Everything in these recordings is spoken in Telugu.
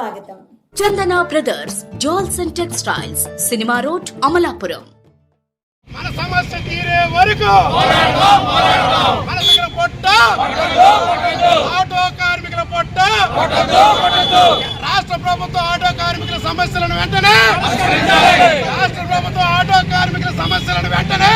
స్వాగతం. Chandana brothers jewels and textiles cinema road Amalapuram. మన సమస్య తీరే వరకు మన దగ్గర పొట్ట ఆటో కార్మికుల పొట్ట రాష్ట్ర ప్రభుత్వం ఆటో కార్మికుల సమస్యలను వెంటనే రాష్ట్ర ప్రభుత్వం ఆటో కార్మికుల సమస్యలను వెంటనే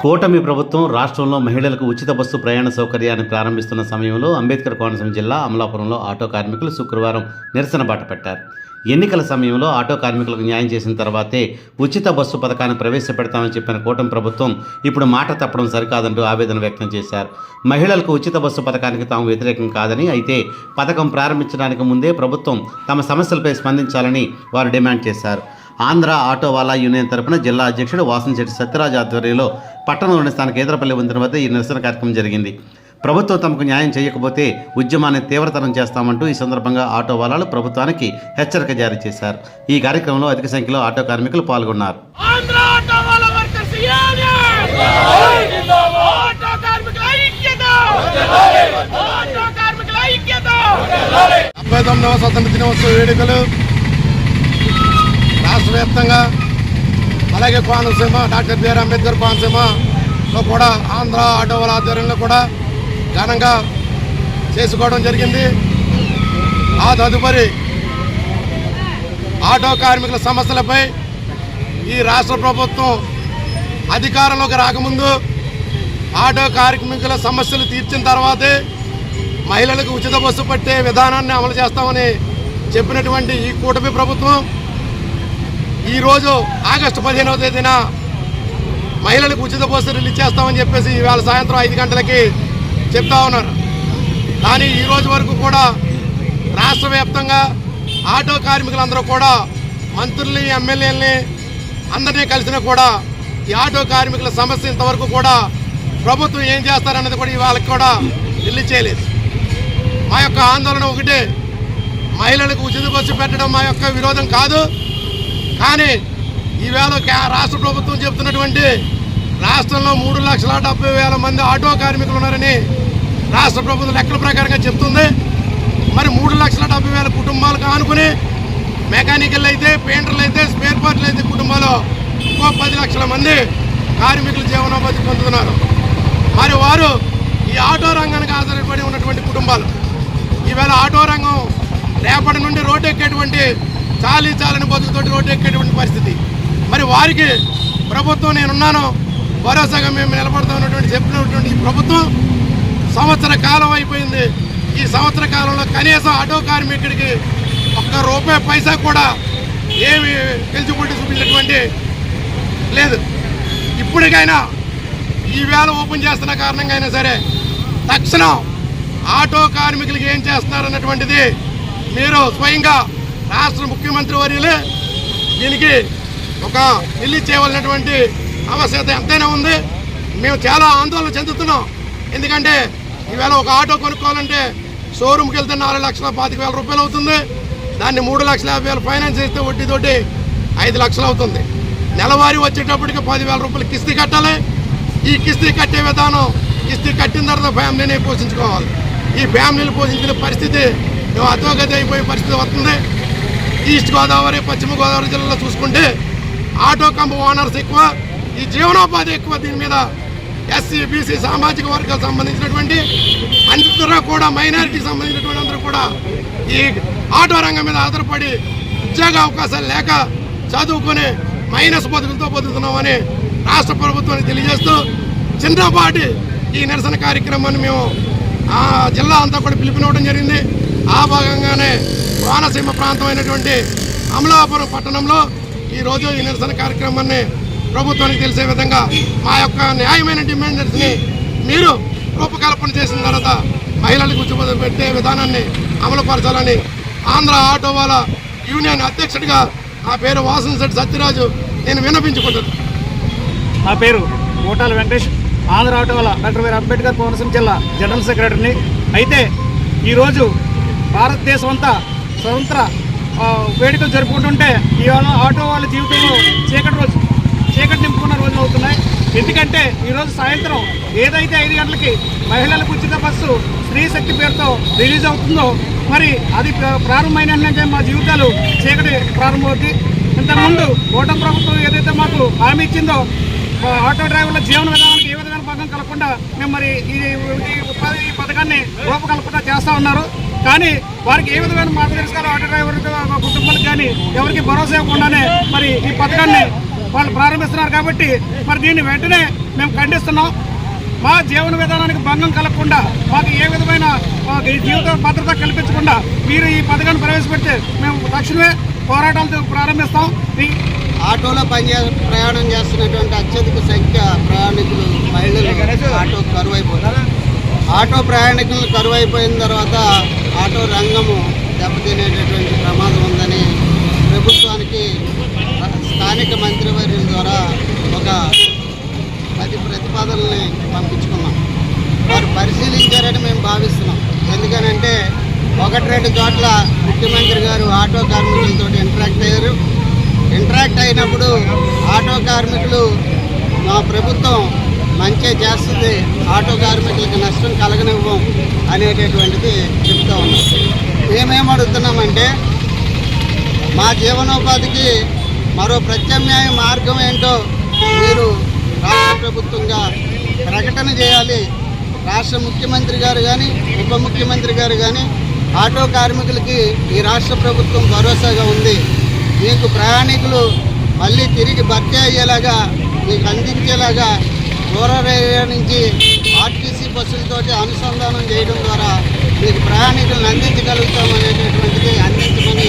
కూటమి ప్రభుత్వం రాష్ట్రంలో మహిళలకు ఉచిత బస్సు ప్రయాణ సౌకర్యాన్ని ప్రారంభిస్తున్న సమయంలో అంబేద్కర్ కోనసీమ జిల్లా అమలాపురంలో ఆటో కార్మికులు శుక్రవారం నిరసన బాట పెట్టారు. ఎన్నికల సమయంలో ఆటో కార్మికులకు న్యాయం చేసిన తర్వాతే ఉచిత బస్సు పథకాన్ని ప్రవేశపెడతామని చెప్పిన కూటమి ప్రభుత్వం ఇప్పుడు మాట తప్పడం సరికాదంటూ ఆవేదన వ్యక్తం చేశారు. మహిళలకు ఉచిత బస్సు పథకానికి తాము వ్యతిరేకం కాదని అయితే పథకం ప్రారంభించడానికి ముందే ప్రభుత్వం తమ సమస్యలపై స్పందించాలని వారు డిమాండ్ చేశారు. ఆంధ్ర ఆటో వాలా యూనియన్ తరపున జిల్లా అధ్యక్షుడు వాసంశెట్టి సత్యరాజ్ ఆధ్వర్యంలో పట్టణంలోని స్థానిక కేంద్రపల్లి వంతెన వద్ద ఈ నిరసన కార్యక్రమం జరిగింది. ప్రభుత్వం తమకు న్యాయం చేయకపోతే ఉద్యమాన్ని తీవ్రతరం చేస్తామంటూ ఈ సందర్భంగా ఆటో వాలాలు ప్రభుత్వానికి హెచ్చరిక జారీ చేశారు. ఈ కార్యక్రమంలో అధిక సంఖ్యలో ఆటో కార్మికులు పాల్గొన్నారు. ఆంధ్ర ఆటో వాళ్ళ వర్కర్స్ యూనియన్! ఆటో కార్మికుల ఐక్యత! ఆటో కార్మికుల ఐక్యత! డెబ్బై తొమ్మిదవ స్వతంత్ర దినోత్సవ వేడుకలు రాష్ట్ర వ్యాప్తంగా అలాగే కోనసీమ డాక్టర్ బిఆర్ అంబేద్కర్ కోనసీమలో కూడా ఆంధ్ర ఆటో వాళ్ళ ఆధ్వర్యంలో కూడా ఘనంగా చేసుకోవడం జరిగింది. ఆ తదుపరి ఆటో కార్మికుల సమస్యలపై ఈ రాష్ట్ర ప్రభుత్వం అధికారంలోకి రాకముందు ఆటో కార్మికుల సమస్యలు తీర్చిన తర్వాతే మహిళలకు ఉచిత బస్సు పట్టే విధానాన్ని అమలు చేస్తామని చెప్పినటువంటి ఈ కూటమి ప్రభుత్వం ఈరోజు ఆగస్టు పదిహేనవ తేదీన మహిళలకు ఉచిత బస్సు రిలీజ్ చేస్తామని చెప్పేసి ఇవాళ సాయంత్రం ఐదు గంటలకి చెప్తా ఉన్నారు. కానీ ఈరోజు వరకు కూడా రాష్ట్ర వ్యాప్తంగా ఆటో కార్మికులందరూ కూడా మంత్రుల్ని ఎమ్మెల్యేలని అందరినీ కలిసినా కూడా ఈ ఆటో కార్మికుల సమస్య ఇంతవరకు కూడా ప్రభుత్వం ఏం చేస్తారన్నది కూడా ఇవాళకి కూడా రిలీజ్ చేయలేదు. మా యొక్క ఆందోళన ఒకటే మహిళలకు ఉచిత బస్సు పెట్టడం మా యొక్క విరోధం కాదు. కానీ ఈవేళ రాష్ట్ర ప్రభుత్వం చెప్తున్నటువంటి రాష్ట్రంలో మూడు లక్షల డెబ్బై వేల మంది ఆటో కార్మికులు ఉన్నారని రాష్ట్ర ప్రభుత్వం లెక్కల ప్రకారంగా చెప్తుంది. మరి మూడు లక్షల డెబ్బై వేల కుటుంబాలకు ఆనుకుని మెకానికల్ అయితే పెయింటర్లు అయితే స్పేర్ పార్ట్లు అయితే కుటుంబాలు ఇంకో పది లక్షల మంది కార్మికులు జీవనోపాధి పొందుతున్నారు. మరి వారు ఈ ఆటో రంగానికి ఆధారపడి ఉన్నటువంటి కుటుంబాలు. ఈవేళ ఆటో రంగం రేపటి నుండి రోడ్డు ఎక్కేటువంటి చాలీ చాలని బతుకుతోటి రోడ్డు ఎక్కేటువంటి పరిస్థితి. మరి వారికి ప్రభుత్వం నేనున్నాను భరోసాగా మేము నిలబడతామన్నటువంటి చెప్పినటువంటి ఈ ప్రభుత్వం సంవత్సర కాలం అయిపోయింది. ఈ సంవత్సర కాలంలో కనీసం ఆటో కార్మికుడికి ఒక్క రూపాయి పైసా కూడా ఏమి గెలిచిపోటీ చూపించినటువంటి లేదు. ఇప్పటికైనా ఈవేళ ఓపెన్ చేస్తున్న కారణంగా అయినా సరే తక్షణం ఆటో కార్మికులకి ఏం చేస్తున్నారన్నటువంటిది మీరు స్వయంగా రాష్ట్ర ముఖ్యమంత్రి వర్యులే దీనికి ఒక రిలీజ్ చేయవలసినటువంటి ఆవశ్యత ఎంతైనా ఉంది. మేము చాలా ఆందోళన చెందుతున్నాం. ఎందుకంటే ఈవేళ ఒక ఆటో కొనుక్కోవాలంటే షోరూమ్కి వెళ్తే నాలుగు లక్షల పాతిక వేల రూపాయలు అవుతుంది. దాన్ని మూడు లక్షల యాభై వేలు ఫైనాన్స్ చేస్తే వడ్డీతోటి ఐదు లక్షలు అవుతుంది. నెలవారీ వచ్చేటప్పటికి పదివేల రూపాయలు కిస్తీ కట్టాలి. ఈ కిస్తీ కట్టే విధానం కిస్తీ కట్టిన తర్వాత ఫ్యామిలీని పోషించుకోవాలి. ఈ ఫ్యామిలీని పోషించిన పరిస్థితి మేము అధోగతి అయిపోయే పరిస్థితి వస్తుంది. ఈస్ట్ గోదావరి పశ్చిమ గోదావరి జిల్లాలో చూసుకుంటే ఆటో కంప ఓనర్స్ ఎక్కువ. ఈ జీవనోపాధి ఎక్కువ దీని మీద ఎస్సీ బీసీ సామాజిక వర్గాలకు సంబంధించినటువంటి అందరూ కూడా మైనారిటీకి సంబంధించినటువంటి అందరూ కూడా ఈ ఆటో రంగం మీద ఆధారపడి ఉద్యోగ అవకాశాలు లేక చదువుకుని మైనస్ బతుకులతో బతుకుతున్నామని రాష్ట్ర ప్రభుత్వానికి తెలియజేస్తూ చిన్నపాటి ఈ నిరసన కార్యక్రమాన్ని మేము ఆ జిల్లా అంతా కూడా పిలిపినవడం జరిగింది. ఆ భాగంగానే కోనసీమ అయినటువంటి అమలాపురం పట్టణంలో ఈరోజు ఈ నిరసన కార్యక్రమాన్ని ప్రభుత్వానికి తెలిసే విధంగా మా యొక్క న్యాయమైన డిమాండ్స్ని మీరు రూపకల్పన చేసిన తర్వాత మహిళలకు ఉచిత పెట్టే విధానాన్ని అమలుపరచాలని ఆంధ్ర ఆటో వాళ్ళ యూనియన్ అధ్యక్షుడిగా నా పేరు వాసనశెట్టి సత్యరాజు నేను విన్నపించుకుంటాను నా పేరు ఓటాల వెంకటేష్. ఆంధ్ర ఆటో వాళ్ళ డాక్టర్ వీర్ అంబేద్కర్ కోనసీమ జిల్లా జనరల్ సెక్రటరీని. అయితే ఈరోజు భారతదేశం అంతా స్వతంత్ర వేడుకలు జరుపుకుంటుంటే ఇవాళ ఆటో వాళ్ళ జీవితంలో చీకటి రోజు. చీకటి నింపుకున్న రోజులు అవుతున్నాయి. ఎందుకంటే ఈరోజు సాయంత్రం ఏదైతే ఐదు గంటలకి మహిళలకు ఉచిత బస్సు స్త్రీ శక్తి పేరుతో రిలీజ్ అవుతుందో మరి అది ప్ర- ప్రారంభమైన మా జీవితాలు చీకటి ప్రారంభమవుతుంది ఇంతకుముందు ఓటమి ప్రభుత్వం ఏదైతే మాకు హామీ ఇచ్చిందో ఆటో డ్రైవర్ల జీవన విధానానికి ఏ విధమైన భాగం కలగకుండా మేము మరి ఈ ఉపాధి ఈ పథకాన్ని రూపకల్పన చేస్తూ ఉన్నారు. కానీ వారికి ఏ విధమైన మార్గదర్శకాలు ఆటో డ్రైవర్ కుటుంబాలకు కానీ ఎవరికి భరోసా ఇవ్వకుండానే మరి ఈ పథకాన్ని వాళ్ళు ప్రారంభిస్తున్నారు కాబట్టి మరి దీన్ని వెంటనే మేము ఖండిస్తున్నాం. మా జీవన విధానానికి భంగం కలగకుండా మాకు ఏ విధమైన జీవిత భద్రత కల్పించకుండా మీరు ఈ పథకాన్ని ప్రవేశపెడితే మేము తక్షణమే పోరాటాలతో ప్రారంభిస్తాం. ఈ ఆటోలో పనిచే ప్రయాణం చేస్తున్నటువంటి అత్యధిక సంఖ్య ప్రయాణికులు మహిళలు ఆటో కరువు అయిపోతారు ఆటో ప్రయాణికులు కరువు అయిపోయిన తర్వాత ఆటో రంగము దెబ్బతినేటటువంటి ప్రమాదం ఉందని ప్రభుత్వానికి స్థానిక మంత్రివర్యుల ద్వారా ఒక పది ప్రతిపాదనల్ని పంపించుకున్నాం. వారు పరిశీలించారని మేము భావిస్తున్నాం. ఎందుకనంటే ఒకటి రెండు చోట్ల ముఖ్యమంత్రి గారు ఆటో కార్మికులతో ఇంటరాక్ట్ అయ్యారు. ఇంటరాక్ట్ అయినప్పుడు ఆటో కార్మికులు మా ప్రభుత్వం మంచి చేస్తుంది ఆటో కార్మికులకి నష్టం కలగనివ్వం అనేటటువంటిది చెప్తా ఉన్నాం. మేమేం అడుగుతున్నామంటే మా జీవనోపాధికి మరో ప్రత్యామ్నాయ మార్గం ఏంటో మీరు రాష్ట్ర ప్రభుత్వంగా ప్రకటన చేయాలి. రాష్ట్ర ముఖ్యమంత్రి గారు కానీ ఉప ముఖ్యమంత్రి గారు కానీ ఆటో కార్మికులకి ఈ రాష్ట్ర ప్రభుత్వం భరోసాగా ఉంది. మీకు ప్రయాణికులు మళ్ళీ తిరిగి భర్తీ అయ్యేలాగా మీకు అందించేలాగా రూరల్ ఏరియా నుంచి ఆర్టీసీ బస్సులతోటి అనుసంధానం చేయడం ద్వారా మీకు ప్రయాణికులను అందించగలుగుతామనేటటువంటిది అందించమని